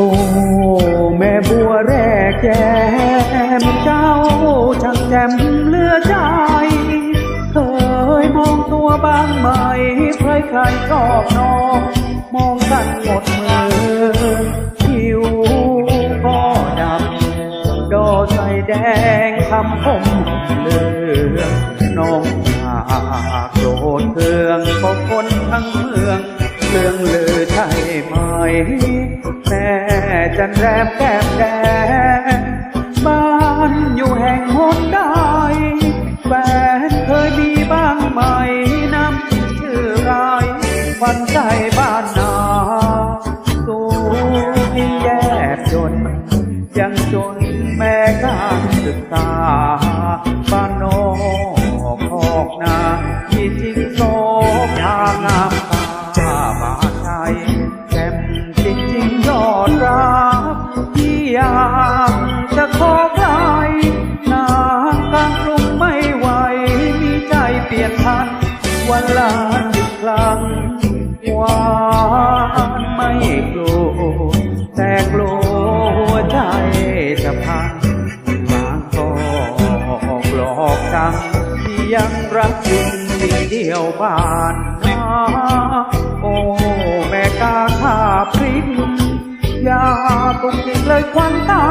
โอ้แม่บัวแรกแก้มเจ้าช่างแจ่มเลือใจ เคยมองตัวบางใหม่ใครใครชอบน้อง มองกันหมดมือผิวก็ดำดอใสแดงทำผมเลือน้องหากโดดเทืองก็คนทั้งเมืองเรื่องเลือใช่ไหม จันแรมแก้มแดงบ้านอยู่แห่งหนใดแฟนเคยมีบ้างไหมน้ำชื่อไรวันใจบ้านนาสู้ที่แยกจน ยังจนแม้การศึกษาบ้านนอกคอกนาที่ กังที่ยังรักจริงสิ่งเดียวบ้านนาโอ้แม่กาข้าพริกอย่าตุกติกเลยควันตา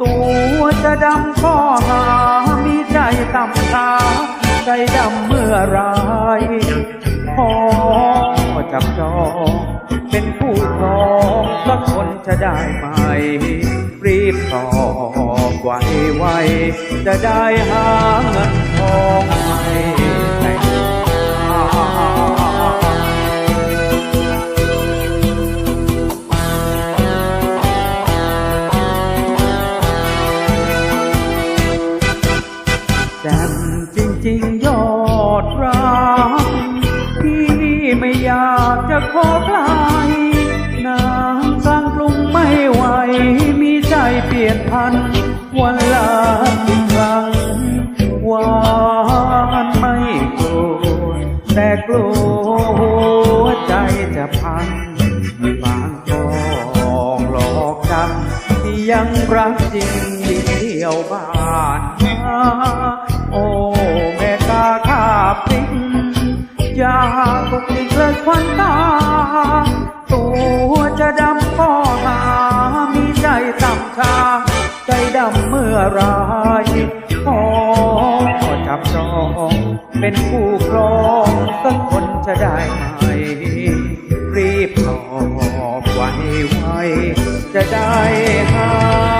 ตัวจะดำก็หามีใจต่ำตาใจดำเมื่อไรขอจับจองเป็นผู้ครองสักคนจะได้ไหม รีบตอบไวไวๆจะได้หาเงินทองให้แต่งแจ่มจริงๆยอดรักที่ไม่อยากจะขอใครนางกลางกรุงไม่ไหว มีใจเปลี่ยนพัน วันละครั้งหวานไม่โกลัวแต่กลัวใจจะพันบางก็หลอกกันที่ยังรักจริงเที่ยวบ้านนาโอ้แม่ตาข้าพริกอย่าตกติกเลยควันตา ตัวจะดำก็หามีใจต่ำชาำเมื่อไรขอจับจองเป็นผู้ครองสักคนจะได้ไหมรีบตอบไวไวๆจะได้หา